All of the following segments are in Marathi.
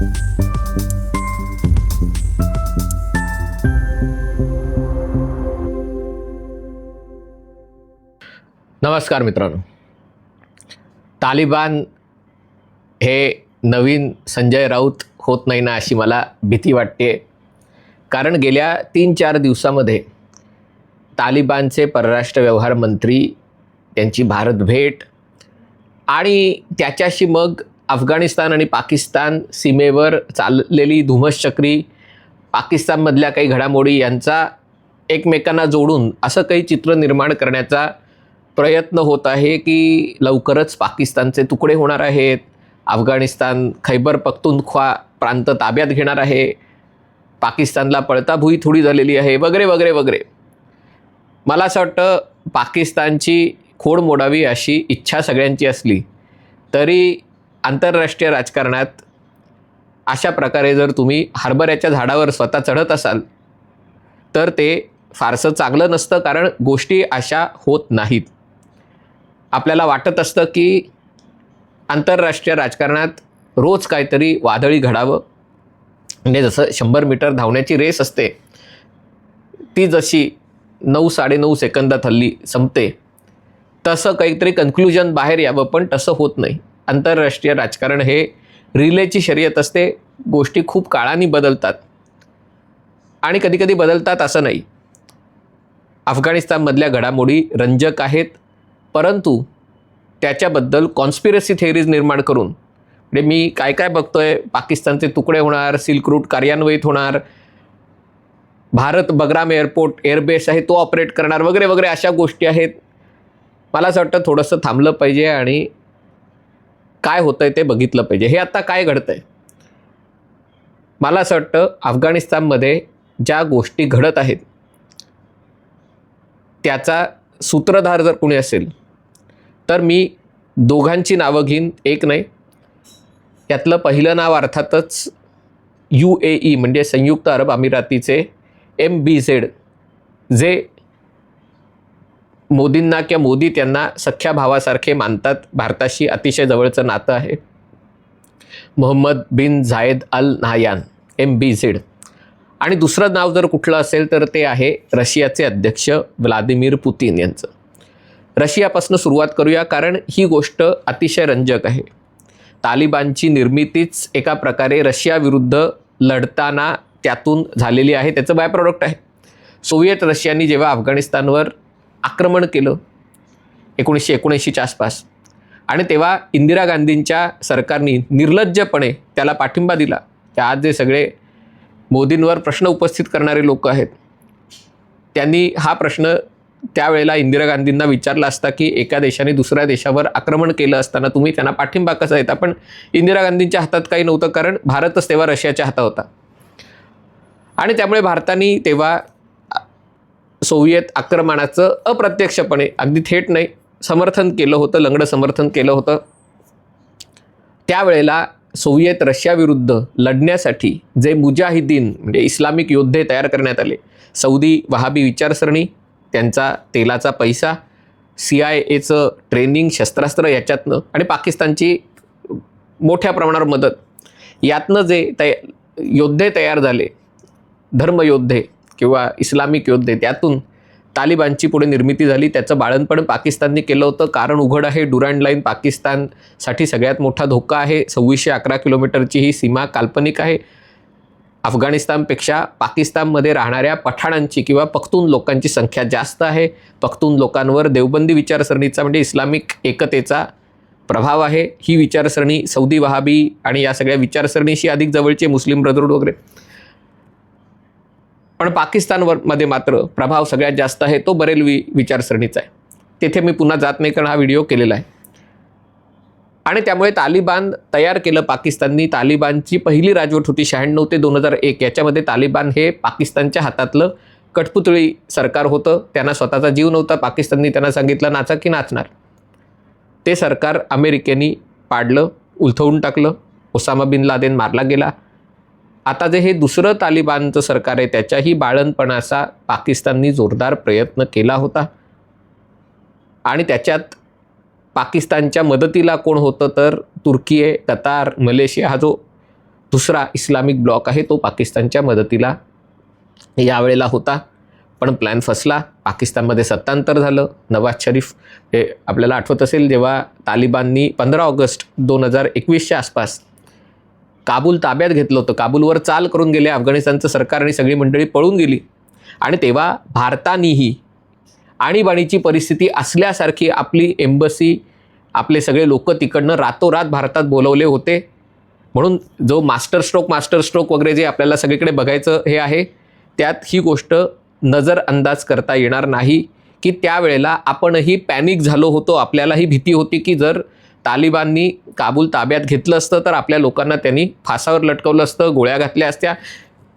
नमस्कार मित्रांनो. तालिबान हे नवीन संजय राऊत होत नाही ना अशी मला भीती वाटते कारण गेल्या तीन चार दिवसामध्ये तालिबानचे परराष्ट्र व्यवहार मंत्री त्यांची भारत भेट आणि त्याच्याशी मग अफगाणिस्तान आणि पाकिस्तान सीमेवर चाललेली धुमसचक्री पाकिस्तानमधल्या काही घडामोडी यांचा एकमेकांना जोडून असं काही चित्र निर्माण करण्याचा प्रयत्न होत आहे की लवकरच पाकिस्तानचे तुकडे होणार आहेत. अफगाणिस्तान खैबर पख्तुनख्वा प्रांत ताब्यात घेणार आहे. पाकिस्तानला पळताभुई थोडी झालेली आहे. वगैरे वगैरे वगैरे. मला असं वाटतं पाकिस्तानची खोड मोडावी अशी इच्छा सगळ्यांची असली तरी आंतरराष्ट्रीय राजकारणात अशा प्रकारे जर तुम्ही हरभऱ्याच्या झाडावर स्वतः चढत असाल तर ते फारसं चांगलं नसतं कारण गोष्टी अशा होत नाहीत. आपल्याला वाटत असतं की आंतरराष्ट्रीय राजकारणात रोज काहीतरी वादळी घडावं. म्हणजे जसं शंभर मीटर धावण्याची रेस असते ती जशी नऊ साडेनऊ सेकंदात हल्ली संपते तसं काहीतरी कन्क्लुजन बाहेर यावं पण तसं होत नाही. आंतरराष्ट्रीय राजकारण हे रिलेची शर्यत असते. गोष्टी खूप काळाने बदलतात. आणि कधीकधी बदलतात असं नाही. अफगाणिस्तानमधल्या घडामोडी रंजक आहेत. परंतु त्याच्याबद्दल कॉन्स्पिरसी थेअरीज निर्माण करून म्हणजे मी काय काय बघतो आहे पाकिस्तानचे तुकडे होणार सिल्क रूट कार्यान्वित होणार भारत बगराम एअरपोर्ट एअरबेस आहे तो ऑपरेट करणार वगैरे वगैरे अशा गोष्टी आहेत. मला असं वाटतं थोडंसं थांबलं पाहिजे आणि काय होतं आहे ते बघितलं पाहिजे. हे आता काय घडतं आहे मला असं वाटतं अफगाणिस्तानमध्ये ज्या गोष्टी घडत आहेत त्याचा सूत्रधार जर कोणी असेल तर मी दोघांची नावं घेईन. एक नाही यातलं पहिलं नाव अर्थातच यू ए ई म्हणजे संयुक्त अरब अमिरातीचे एम बी झेड जे मोदींना किंवा मोदी त्यांना सख्या भावासारखे मानतात. भारताशी अतिशय जवळचं नातं आहे. Mohammed bin Zayed Al Nahyan M B Z आणि दुसरं नाव जर कुठलं असेल तर ते आहे रशियाचे अध्यक्ष व्लादिमीर पुतीन यांचं. रशियापासून सुरुवात करूया कारण ही गोष्ट अतिशय रंजक आहे. तालिबानची निर्मितीच एका प्रकारे रशियाविरुद्ध लढताना त्यातून झालेली आहे. त्याचं बाय प्रॉडक्ट आहे. सोव्हिएट रशियानी जेव्हा अफगाणिस्तानवर आक्रमण केलं एकोणीसशे एकोणऐंशीच्या आसपास. आणि तेव्हा इंदिरा गांधींच्या सरकारने निर्लज्जपणे त्याला पाठिंबा दिला. की आज जे सगळे मोदींवर प्रश्न उपस्थित करणारे लोक आहेत त्यांनी हा प्रश्न त्यावेळेला इंदिरा गांधींना विचारला असता की एका देशाने दुसऱ्या देशावर आक्रमण केलं असताना तुम्ही त्यांना पाठिंबा कसा देता? पण इंदिरा गांधींच्या हातात काही नव्हतं कारण भारतच तेव्हा रशियाच्या हातात होता. आणि त्यामुळे भारताने तेव्हा सोव्हिएत आक्रमणाचं अप्रत्यक्षपणे अगदी थेट नाही समर्थन केलं होतं लंगडं समर्थन केलं होतं. त्यावेळेला सोव्हिएत रशियाविरुद्ध लढण्यासाठी जे मुजाहिदीन म्हणजे इस्लामिक योद्धे तयार करण्यात आले सौदी वहाबी विचारसरणी त्यांचा तेलाचा पैसा सी आय एचं ट्रेनिंग शस्त्रास्त्र याच्यातनं आणि पाकिस्तानची मोठ्या प्रमाणावर मदत यातनं जे तय योद्धे तयार झाले धर्मयोद्धे किंवा इस्लामिक योद्धे त्यातून तालिबानची पुढे निर्मिती झाली. त्याचं बाळणपण पाकिस्तानने केलं होतं. कारण उघड आहे डुरँड लाईन पाकिस्तानसाठी सगळ्यात मोठा धोका आहे. सव्वीसशे अकरा किलोमीटरची ही सीमा काल्पनिक आहे. अफगाणिस्तानपेक्षा पाकिस्तानमध्ये राहणाऱ्या पठाणांची किंवा पख्तून लोकांची संख्या जास्त आहे. पख्तून लोकांवर देवबंदी विचारसरणीचा म्हणजे इस्लामिक एकतेचा प्रभाव आहे. ही विचारसरणी सौदी वहाबी आणि या सगळ्या विचारसरणीशी अधिक जवळचे मुस्लिम ब्रदरहूड वगैरे. पण पाकिस्तानवर मध्ये मात्र प्रभाव सगळ्यात जास्त आहे तो बरेलवी विचारसरणीचा आहे. तेथे मी पुन्हा जात नाही कारण हा व्हिडिओ केलेला आहे. आणि त्यामुळे तालिबान तयार केलं पाकिस्ताननी. तालिबानची पहिली राजवट होती शहाण्णव ते दोन हजार एक. याच्यामध्ये तालिबान हे पाकिस्तानच्या हातातलं कठपुतळी सरकार होतं. त्यांना स्वतःचा जीव नव्हता. पाकिस्ताननी त्यांना सांगितलं नाचा की नाचणार? ते सरकार अमेरिकेनी पाडलं उलथवून टाकलं. ओसामा बिन लादेन मारला गेला. आता जे हे दुसरं तालिबानचं सरकार आहे त्याच्याही बाळणपणाचा पाकिस्ताननी जोरदार प्रयत्न केला होता. आणि त्याच्यात पाकिस्तानच्या मदतीला कोण होतं तर तुर्की आहे कतार मलेशिया हा जो दुसरा इस्लामिक ब्लॉक आहे तो पाकिस्तानच्या मदतीला यावेळेला होता. पण प्लॅन फसला. पाकिस्तानमध्ये सत्तांतर झालं. नवाज शरीफ हे आपल्याला आठवत असेल जेव्हा तालिबाननी पंधरा ऑगस्ट दोन हजार एकवीसच्या आसपास काबूल ताब्यात घेतलं होतं. काबूलवर चाल करून गेले. अफगाणिस्तानचं सरकार आणि सगळी मंडळी पळून गेली. आणि तेव्हा भारतानीही आणीबाणीची परिस्थिती असल्यासारखी आपली एम्बसी आपले सगळे लोक तिकडनं रातोरात भारतात बोलवले होते. म्हणून जो मास्टर स्ट्रोक मास्टर स्ट्रोक वगैरे जे आपल्याला सगळीकडे बघायचं हे आहे त्यात ही गोष्ट नजरअंदाज करता येणार नाही की त्यावेळेला आपणही पॅनिक झालो होतो. आपल्यालाही भीती होती की जर तालिबाननी काबूल ताब्यात घेतलं असतं तर आपल्या लोकांना त्यांनी फासावर लटकवलं असतं गोळ्या घातल्या असत्या.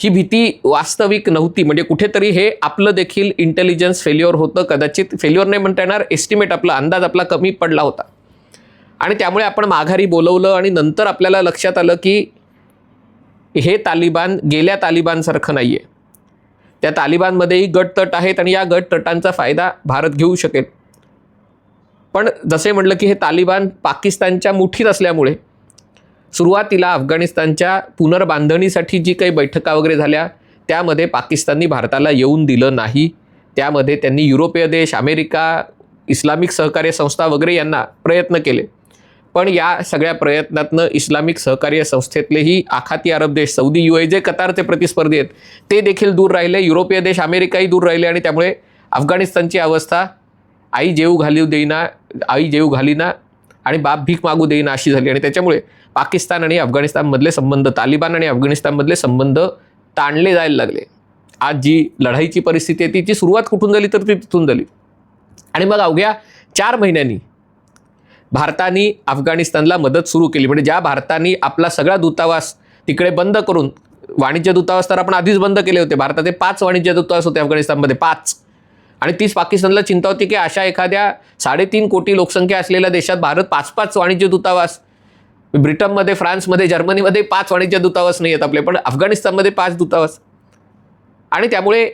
ही भीती वास्तविक नव्हती. म्हणजे कुठेतरी हे आपलं देखील इंटेलिजन्स फेल्युअर होतं. कदाचित फेल्युअर नाही म्हणता येणार एस्टिमेट आपला अंदाज आपला कमी पडला होता. आणि त्यामुळे आपण माघारी बोलवलं आणि नंतर आपल्याला लक्षात आलं की हे तालिबान गेल्या तालिबानसारखं नाही आहे त्या तालिबानमध्येही गटतट आहेत आणि या गटतटांचा फायदा भारत घेऊ शकेल. पण जसे म्हटलं की हे तालिबान पाकिस्तानच्या मुठीत असल्यामुळे सुरुवातीला अफगाणिस्तानच्या पुनर्बांधणीसाठी जी काही बैठका वगैरे झाल्या त्यामध्ये पाकिस्ताननी भारताला येऊन दिलं नाही. त्यामध्ये त्यांनी युरोपीय देश अमेरिका इस्लामिक सहकार्य संस्था वगैरे यांना प्रयत्न केले. पण या सगळ्या प्रयत्नातनं इस्लामिक सहकार्य संस्थेतलेही आखाती अरब देश सौदी यू जे कतारचे प्रतिस्पर्धी आहेत. ते देखील दूर राहिले युरोपीय देश अमेरिकाही दूर राहिले आणि त्यामुळे अफगाणिस्तानची अवस्था आई जेऊ घालू देईना आई जेऊ घालीना आणि बाप भीक मागू देईना अशी झाली. आणि त्याच्यामुळे पाकिस्तान आणि अफगाणिस्तानमधले संबंध तालिबान आणि अफगाणिस्तानमधले संबंध ताणले जायला लागले. आज जी लढाईची परिस्थिती आहे तिची सुरुवात कुठून झाली तर ती तिथून झाली. आणि मग अवघ्या चार महिन्यांनी भारताने अफगाणिस्तानला मदत सुरू केली. म्हणजे ज्या भारताने आपला सगळा दूतावास तिकडे बंद करून वाणिज्य दूतावास तर आपण आधीच बंद केले होते. भारताचे पाच वाणिज्य दूतावास होते अफगाणिस्तानमध्ये. पाच. आणि तीच पाकिस्तानला चिंता होती की अशा एखाद्या साडेतीन कोटी लोकसंख्या असलेल्या देशात भारत पाच पाच वाणिज्य दूतावास ब्रिटनमध्ये फ्रान्समध्ये जर्मनीमध्ये पाच वाणिज्य दूतावास नाही आहेत आपले पण अफगाणिस्तानमध्ये पाच दूतावास. आणि त्यामुळे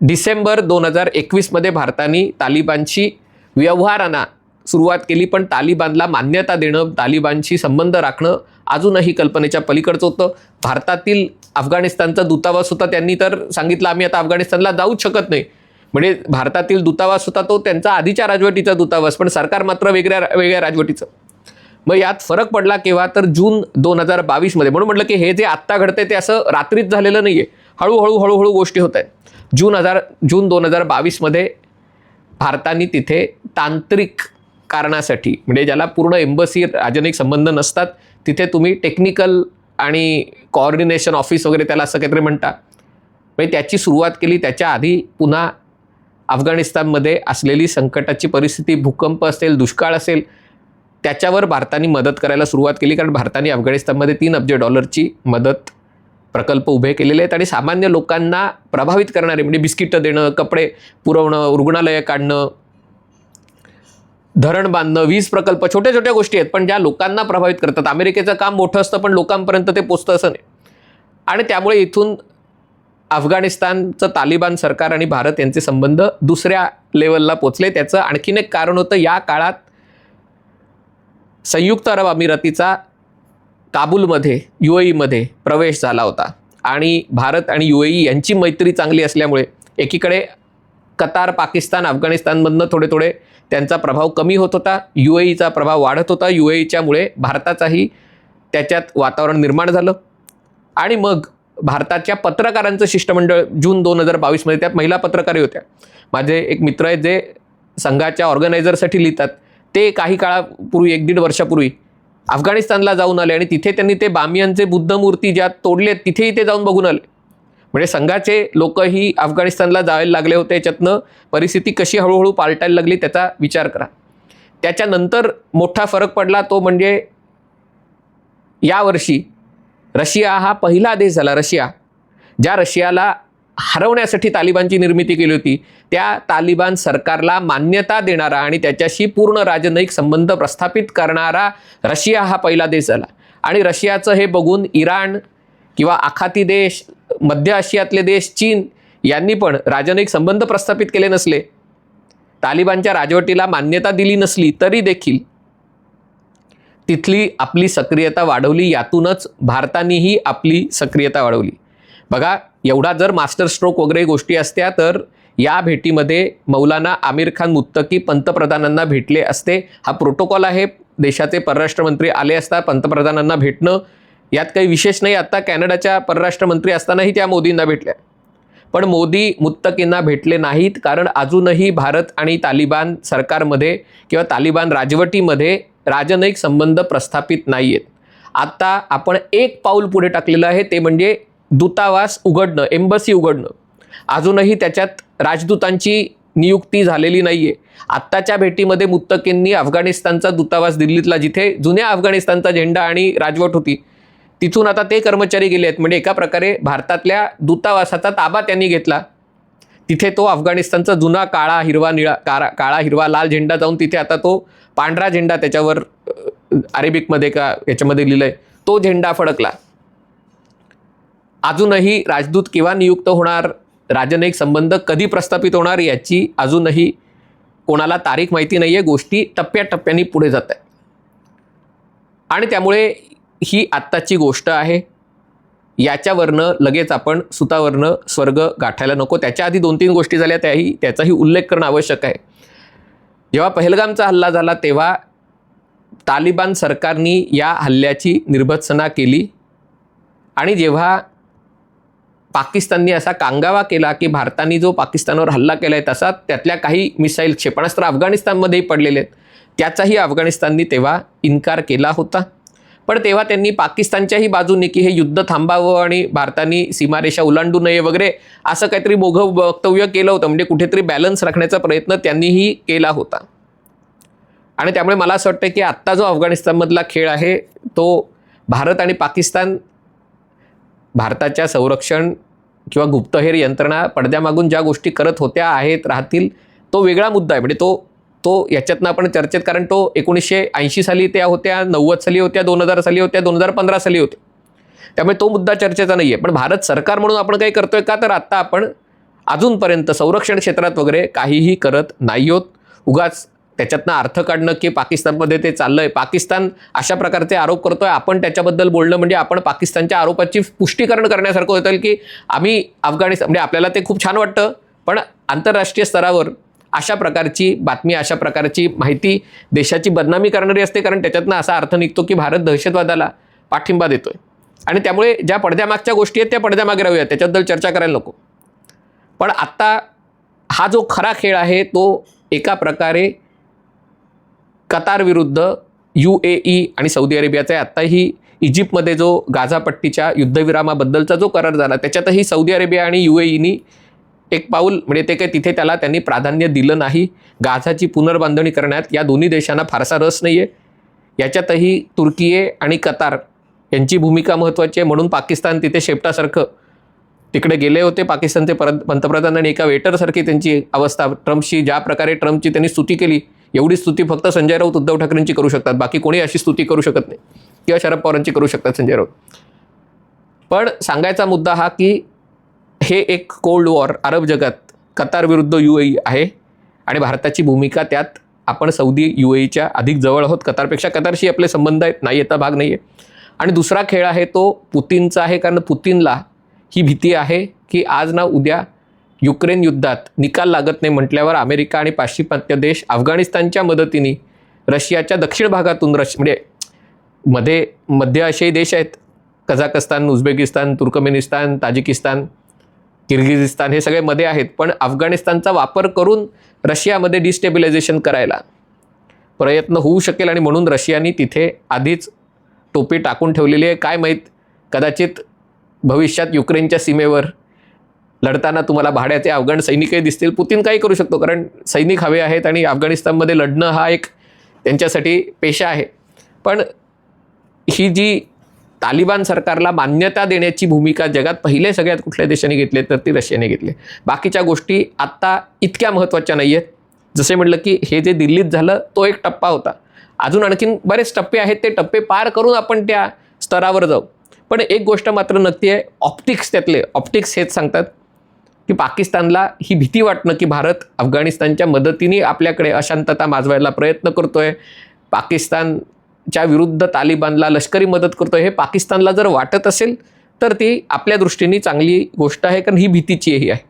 डिसेंबर दोन हजार एकवीसमध्ये भारताने तालिबानशी व्यवहारांना सुरुवात केली पण तालिबानला मान्यता देणं तालिबानशी संबंध राखणं अजूनही कल्पनेच्या पलीकडचं होतं. भारतातील अफगाणिस्तानचा दूतावास होता त्यांनी तर सांगितलं आम्ही आता अफगाणिस्तानला जाऊच शकत नाही. म्हणजे भारतातील दूतावास होता तो त्यांचा आधीच्या राजवटीचा दूतावास पण सरकार मात्र वेगळ्या वेगळ्या राजवटीचं. मग यात फरक पडला केव्हा? तर जून दोन हजार बावीसमध्ये. म्हणून म्हटलं की हे जे आत्ता घडतंय ते असं रात्रीच झालेलं नाही आहे हळूहळू हळूहळू गोष्टी होत आहेत. जून हजार जून दोन हजार बावीसमध्ये भारताने तिथे तांत्रिक कारणासाठी म्हणजे ज्याला पूर्ण एम्बसी राजनैतिक संबंध नसतात तिथे तुम्ही टेक्निकल आणि कॉर्डिनेशन ऑफिस वगैरे त्याला असं काहीतरी म्हणता. म्हणजे त्याची सुरुवात केली त्याच्या आधी पुन्हा अफगाणिस्तानमध्ये असलेली संकटाची परिस्थिती भूकंप असेल दुष्काळ असेल त्याच्यावर भारताने मदत करायला सुरुवात केली कारण भारताने अफगाणिस्तानमध्ये तीन अब्ज डॉलरची मदत प्रकल्प उभे केलेले आहेत. आणि सामान्य लोकांना प्रभावित करणारे म्हणजे बिस्किटं देणं कपडे पुरवणं रुग्णालयं काढणं धरण बांधणं वीज प्रकल्प छोट्या छोट्या गोष्टी आहेत पण ज्या लोकांना प्रभावित करतात. अमेरिकेचं काम मोठं असतं पण लोकांपर्यंत ते पोचतं असं नाही. आणि त्यामुळे इथून अफगाणिस्तानचं तालिबान सरकार आणि भारत यांचे संबंध दुसऱ्या लेवलला पोचले. त्याचं आणखीन एक कारण होतं या काळात संयुक्त अरब अमिरातीचा काबूलमध्ये यू ईमध्ये प्रवेश झाला होता. आणि भारत आणि यू ई यांची मैत्री चांगली असल्यामुळे एकीकडे कतार पाकिस्तान अफगाणिस्तानमधनं थोडे थोडे त्यांचा प्रभाव कमी होत होता यू ईचा प्रभाव वाढत होता. यू ईच्यामुळे भारताचाही त्याच्यात वातावरण निर्माण झालं. आणि मग भारताच्या पत्रकारांचं शिष्टमंडळ जून दोन हजार बावीसमध्ये त्यात महिला पत्रकारही होत्या. माझे एक मित्र आहेत जे संघाच्या ऑर्गनायझरसाठी लिहितात. ते काही काळापूर्वी एक दीड वर्षापूर्वी अफगाणिस्तानला जाऊन आले आणि तिथे त्यांनी ते बामियांचे बुद्ध मूर्ती ज्या तोडलेत तिथेही ते जाऊन बघून आले. म्हणजे संघाचे लोकही अफगाणिस्तानला जायला लागले होते याच्यातनं परिस्थिती कशी हळूहळू पालटायला लागली त्याचा विचार करा. त्याच्यानंतर मोठा फरक पडला तो म्हणजे यावर्षी रशिया हा पहिला देश झाला रशिया ज्या रशियाला हरवण्यासाठी तालिबानची निर्मिती केली होती. त्या तालिबान सरकारला मान्यता देणारा आणि त्याच्याशी पूर्ण राजनैतिक संबंध प्रस्थापित करणारा रशिया हा पहिला देश झाला. आणि रशियाचं हे बघून इराण किंवा आखाती देश मध्य आशियातले देश चीन यांनी पण राजनैतिक संबंध प्रस्थापित केले नसले. तालिबानच्या राजवटीला मान्यता दिली नसली तरी देखील तिथली आपली सक्रियता वाढवली यातूनच भारतानेही आपली सक्रियता वाढवली. बघा एवढा जर मास्टर स्ट्रोक वगैरे गोष्टी असत्या तर या भेटीमध्ये मौलाना आमिर खान मुत्तकी पंतप्रधानांना भेटले असते. हा प्रोटोकॉल आहे. देशाचे परराष्ट्र मंत्री आले असता पंतप्रधानांना भेटणं यात काही विशेष नाही. आत्ता कॅनडाच्या परराष्ट्र मंत्री असतानाही त्या मोदींना भेटल्या. पण मोदी मुत्तकींना भेटले नाहीत कारण अजूनही भारत आणि तालिबान सरकारमध्ये किंवा तालिबान राजवटीमध्ये राजनैतिक संबंध प्रस्थापित नाही आहेत आत्ता आपण एक पाऊल पुढे टाकलेलं आहे ते म्हणजे दूतावास उघडणं एम्बसी उघडणं. अजूनही त्याच्यात राजदूतांची नियुक्ती झालेली नाही आहे आत्ताच्या भेटीमध्ये मुत्तकींनी अफगाणिस्तानचा दूतावास दिल्लीतला जिथे जुन्या अफगाणिस्तानचा झेंडा आणि राजवट होती तिथून आता ते कर्मचारी गेले आहेत. म्हणजे एका प्रकारे भारतातल्या दूतावासाचा ताबा त्यांनी घेतला. तिथे तो अफगाणिस्तानचा जुना काळा हिरवा निळा काळा काळा हिरवा लाल झेंडा जाऊन तिथे आता तो पांढरा झेंडा त्याच्यावर अरेबिकमध्ये का याच्यामध्ये लिहिलं आहे तो झेंडा फडकला. अजूनही राजदूत केव्हा नियुक्त होणार राजनैतिक संबंध कधी प्रस्थापित होणार याची अजूनही कोणाला तारीख माहिती नाही आहे गोष्टी टप्प्याटप्प्याने पुढे जात आहेत. आणि त्यामुळे ही आत्ताची गोष्ट आहे. याच्यावरनं लगेच आपण सुतावरनं स्वर्ग गाठायला नको. त्याच्या आधी दोन तीन गोष्टी झाल्या त्याही त्याचाही उल्लेख करणं आवश्यक आहे. जेव्हा पहलगामचा हल्ला झाला तेव्हा तालिबान सरकारनी या हल्ल्याची निर्भत्सना केली. आणि जेव्हा पाकिस्ताननी असा कांगावा केला की भारताने जो पाकिस्तानवर हल्ला केला आहे तसा त्यातल्या काही मिसाईल क्षेपणास्त्र अफगाणिस्तानमध्येही पडलेले आहेत. त्याचाही अफगाणिस्ताननी तेव्हा इन्कार केला होता. पण तेव्हा त्यांनी पाकिस्तानच्याही बाजूने की हे युद्ध थांबावं आणि भारताने सीमारेषा ओलांडू नये वगैरे असं काहीतरी मोघं वक्तव्य केलं होतं. म्हणजे कुठेतरी बॅलन्स राखण्याचा प्रयत्न त्यांनीही केला होता. आणि त्यामुळे मला असं वाटतं की आत्ता जो अफगाणिस्तानमधला खेळ आहे तो भारत आणि पाकिस्तान भारताच्या संरक्षण किंवा गुप्तहेर यंत्रणा पडद्यामागून ज्या गोष्टी करत होत्या आहेत राहतील तो वेगळा मुद्दा आहे. म्हणजे तो तो याच्यातनं आपण चर्चेत कारण तो एकोणीसशे ऐंशी साली त्या होत्या नव्वद साली होत्या दोन हजार साली होत्या दोन हजार पंधरा साली होत्या त्यामुळे तो मुद्दा चर्चेचा नाही आहे पण भारत सरकार म्हणून आपण काही करतोय का? तर आत्ता आपण अजूनपर्यंत संरक्षण क्षेत्रात वगैरे काहीही करत नाही आहोत. उगाच त्याच्यातनं अर्थ काढणं की पाकिस्तानमध्ये ते चाललंय. पाकिस्तान अशा प्रकारचे आरोप करतोय. आपण त्याच्याबद्दल बोलणं म्हणजे आपण पाकिस्तानच्या आरोपाची पुष्टीकरण करण्यासारखं होतं की आम्ही अफगाणिस्तान म्हणजे आपल्याला ते खूप छान वाटतं. पण आंतरराष्ट्रीय स्तरावर अशा प्रकारची बातमी अशा प्रकारची माहिती देशाची बदनामी करणारी असते कारण त्याच्यातनं असा अर्थ निघतो की भारत दहशतवादाला पाठिंबा देतोय. आणि त्यामुळे ज्या पडद्यामागच्या गोष्टी आहेत त्या पडद्यामागे राहूया त्याच्याबद्दल चर्चा करायला नको. पण आत्ता हा जो खरा खेळ आहे तो एका प्रकारे कतार विरुद्ध यू ए ई आणि सौदी अरेबियाचा आहे. आत्ताही इजिप्तमध्ये जो गाझापट्टीच्या युद्धविरामाबद्दलचा जो करार झाला त्याच्यातही सौदी अरेबिया आणि यू ए ईनी एक पाऊल म्हणजे ते काही तिथे त्याला त्यांनी प्राधान्य दिलं नाही. गाझाची पुनर्बांधणी करण्यात या दोन्ही देशांना फारसा रस नाही आहे याच्यातही तुर्कीये आणि कतार यांची भूमिका महत्त्वाची आहे. म्हणून पाकिस्तान तिथे शेपटासारखं तिकडे गेले होते. पाकिस्तानचे पर पंतप्रधान आणि एका वेटरसारखी त्यांची अवस्था. ट्रम्पशी ज्या प्रकारे ट्रम्पची त्यांनी स्तुती केली एवढी स्तुती फक्त संजय राऊत उद्धव ठाकरेंची करू शकतात. बाकी कोणी अशी स्तुती करू शकत नाही. किंवा शरद पवारांची करू शकतात संजय राऊत. पण सांगायचा मुद्दा हा की हे एक कोल्ड वॉर अरब जगात कतार विरुद्ध यू ए आहे. आणि भारताची भूमिका त्यात आपण सौदी यू एच्या अधिक जवळ आहोत. कतारपेक्षा कतारशी आपले संबंध आहेत नाही येता भाग नाही आहे आणि दुसरा खेळ आहे तो पुतीनचा आहे कारण पुतीनला ही भीती आहे की आज ना उद्या युक्रेन युद्धात निकाल लागत नाही म्हटल्यावर अमेरिका आणि पाश्चिमात्य देश अफगाणिस्तानच्या मदतीने रशियाच्या दक्षिण भागातून रश म्हणजे मध्ये मध्य आशियाई देश आहेत. Kazakhstan Uzbekistan Turkmenistan Tajikistan Kyrgyzstan हे सगळे मध्ये आहेत पण अफगाणिस्तानचा वापर करून रशियामध्ये डिस्टेबिलायझेशन करायला प्रयत्न होऊ शकेल आणि म्हणून रशियाने तिथे आधीच टोपी टाकून ठेवलेली आहे. काय माहीत कदाचित भविष्यात युक्रेनच्या सीमेवर लढताना तुम्हाला भाड्याचे अफगाण सैनिकही दिसतील. पुतीन काही करू शकतो कारण सैनिक हवे आहेत आणि अफगाणिस्तानमध्ये लढणं हा एक त्यांच्यासाठी पेशा आहे. पण ही जी तालिबान सरकारला मान्यता देण्याची भूमिका जगात पहिले सगळ्यात कुठल्या देशाने घेतले तर ती रशियाने घेतली बाकीच्या गोष्टी आत्ता इतक्या महत्त्वाच्या नाही आहेत जसे म्हटलं की हे जे दिल्लीत झालं तो एक टप्पा होता. अजून आणखीन बरेच टप्पे आहेत ते टप्पे पार करून आपण त्या स्तरावर जाऊ. पण एक गोष्ट मात्र नक्की आहे ऑप्टिक्स त्यातले ऑप्टिक्स हेच सांगतात की पाकिस्तानला ही भीती वाटणं की भारत अफगाणिस्तानच्या मदतीने आपल्याकडे अशांतता माजवायला प्रयत्न करतोय. पाकिस्तान च्या विरुद्ध तालिबानला लष्करी मदत करतो हे पाकिस्तानला जर वाटत असेल तर ती आपल्या दृष्टीने चांगली गोष्ट आहे कारण ही भीतीचीही आहे.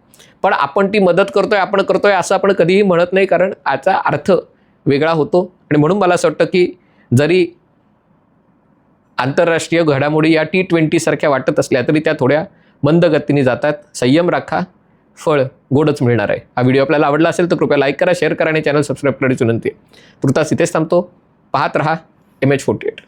पण आपण ती मदत करतोय आपण करतोय असं आपण कधीही म्हणत नाही कारण याचा अर्थ वेगळा होतो. आणि म्हणून मला असं वाटतं की जरी आंतरराष्ट्रीय घडामोडी या टी ट्वेंटीसारख्या वाटत असल्या तरी त्या थोड्या मंद गतीने जातात. संयम राखा. फळ गोडच मिळणार आहे. हा व्हिडिओ आपल्याला आवडला असेल तर कृपया लाईक करा शेअर करा आणि चॅनल सबस्क्राईब करण्याची विनंती आहे. तुर्तास इथेच थांबतो. पाहत रहा. M H forty eight.